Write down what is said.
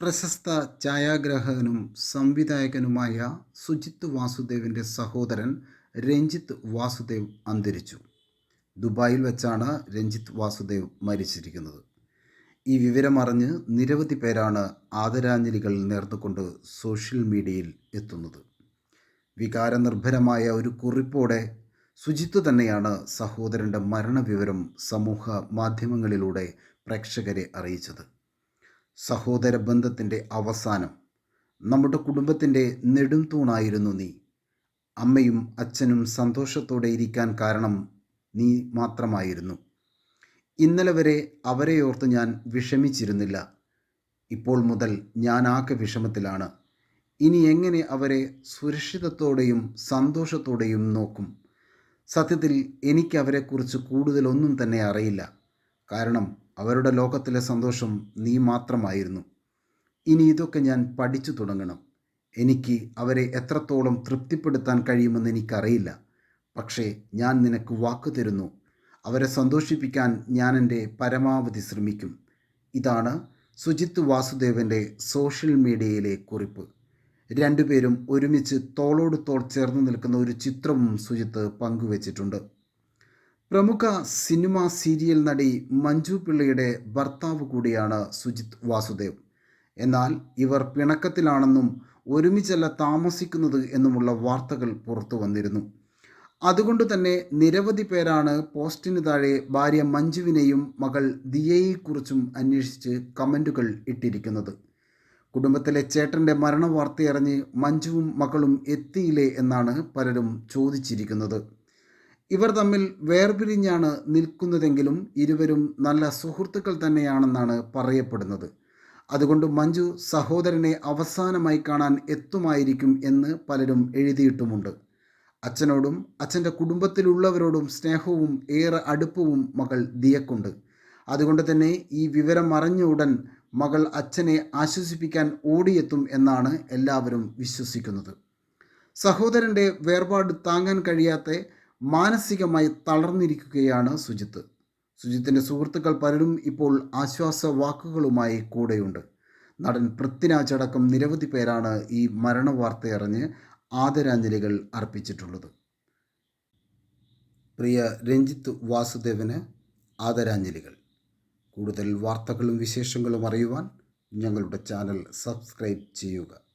പ്രശസ്ത ഛായാഗ്രാഹകനും സംവിധായകനുമായ സുജിത്ത് വാസുദേവിന്റെ സഹോദരൻ രഞ്ജിത്ത് വാസുദേവ് അന്തരിച്ചു. ദുബായിൽ വെച്ചാണ് രഞ്ജിത്ത് വാസുദേവ് മരിച്ചിരിക്കുന്നത്. ഈ വിവരമറിഞ്ഞ് നിരവധി പേരാണ് ആദരാഞ്ജലികൾ നേർന്നുകൊണ്ട് സോഷ്യൽ മീഡിയയിൽ എത്തുന്നത്. വികാരനിർഭരമായ ഒരു കുറിപ്പോടെ സുജിത്ത് തന്നെയാണ് സഹോദരന്റെ മരണവിവരം സമൂഹ മാധ്യമങ്ങളിലൂടെ പ്രേക്ഷകരെ അറിയിച്ചത്. സഹോദര ബന്ധത്തിന്റെ അവസാനം. നമ്മുടെ കുടുംബത്തിന്റെ നെടും തൂണായിരുന്നു നീ. അമ്മയും അച്ഛനും സന്തോഷത്തോടെ ഇരിക്കാൻ കാരണം നീ മാത്രമായിരുന്നു. ഇന്നലെ വരെ അവരെ ഓർത്ത് ഞാൻ വിഷമിച്ചിരുന്നില്ല. ഇപ്പോൾ മുതൽ ഞാൻ ആകെ വിഷമത്തിലാണ്. ഇനി എങ്ങനെ അവരെ സുരക്ഷിതത്തോടെയും സന്തോഷത്തോടെയും നോക്കും? സത്യത്തിൽ എനിക്ക് അവരെക്കുറിച്ച് കൂടുതലൊന്നും തന്നെ അറിയില്ല. കാരണം അവരുടെ ലോകത്തിലെ സന്തോഷം നീ മാത്രമായിരുന്നു. ഇനി ഇതൊക്കെ ഞാൻ പഠിച്ചു തുടങ്ങണം. എനിക്ക് അവരെ എത്രത്തോളം തൃപ്തിപ്പെടുത്താൻ കഴിയുമെന്ന് എനിക്കറിയില്ല. പക്ഷേ ഞാൻ നിനക്ക് വാക്കു തരുന്നു. അവരെ സന്തോഷിപ്പിക്കാൻ ഞാൻ എന്റെ പരമാവധി ശ്രമിക്കും. ഇതാണ് സുജിത്ത് വാസുദേവന്റെ സോഷ്യൽ മീഡിയയിലെ കുറിപ്പ്. രണ്ടുപേരും ഒരുമിച്ച് തോളോട് തോൾ ചേർന്ന് നിൽക്കുന്ന ഒരു ചിത്രവും സുജിത്ത് പങ്കുവച്ചിട്ടുണ്ട്. പ്രമുഖ സിനിമ സീരിയൽ നടി മഞ്ജു പിള്ളയുടെ ഭർത്താവ് കൂടിയാണ് സുജിത് വാസുദേവ്. എന്നാൽ ഇവർ പിണക്കത്തിലാണെന്നും ഒരുമിച്ചല്ല താമസിക്കുന്നത് എന്നുമുള്ള വാർത്തകൾ പുറത്തു വന്നിരുന്നു. അതുകൊണ്ട് തന്നെ നിരവധി പേരാണ് പോസ്റ്റിന് താഴെ ഭാര്യ മഞ്ജുവിനെയും മകൾ ദിയയെക്കുറിച്ചും അന്വേഷിച്ച് കമന്റുകൾ ഇട്ടിരിക്കുന്നത്. കുടുംബത്തിലെ ചേട്ടന്റെ മരണവാർത്തയറിഞ്ഞ് മഞ്ജുവും മകളും എത്തിയില്ലേ എന്നാണ് പലരും ചോദിച്ചിരിക്കുന്നത്. ഇവർ തമ്മിൽ വേർപിരിഞ്ഞാണ് നിൽക്കുന്നതെങ്കിലും ഇരുവരും നല്ല സുഹൃത്തുക്കൾ തന്നെയാണെന്നാണ് പറയപ്പെടുന്നത്. അതുകൊണ്ട് മഞ്ജു സഹോദരനെ അവസാനമായി കാണാൻ എത്തുമായിരിക്കും എന്ന് പലരും എഴുതിയിട്ടുമുണ്ട്. അച്ഛനോടും അച്ഛന്റെ കുടുംബത്തിലുള്ളവരോടും സ്നേഹവും ഏറെ അടുപ്പവും മകൾ ദിയക്കുണ്ട്. അതുകൊണ്ട് തന്നെ ഈ വിവരം അറിഞ്ഞ ഉടൻ മകൾ അച്ഛനെ ആശ്വസിപ്പിക്കാൻ ഓടിയെത്തും എന്നാണ് എല്ലാവരും വിശ്വസിക്കുന്നത്. സഹോദരന്റെ വേർപാട് താങ്ങാൻ കഴിയാത്ത മാനസികമായി തളർന്നിരിക്കുകയാണ് സുജിത്ത്. സുജിത്തിന്റെ സുഹൃത്തുക്കൾ പലരും ഇപ്പോൾ ആശ്വാസ വാക്കുകളുമായി കൂടെയുണ്ട്. നടൻ പൃഥ്വിരാജ് അടക്കം നിരവധി പേരാണ് ഈ മരണവാർത്തയറിഞ്ഞ് ആദരാഞ്ജലികൾ അർപ്പിച്ചിട്ടുള്ളത്. പ്രിയ രഞ്ജിത്ത് വാസുദേവന് ആദരാഞ്ജലികൾ. കൂടുതൽ വാർത്തകളും വിശേഷങ്ങളും അറിയുവാൻ ഞങ്ങളുടെ ചാനൽ സബ്സ്ക്രൈബ് ചെയ്യുക.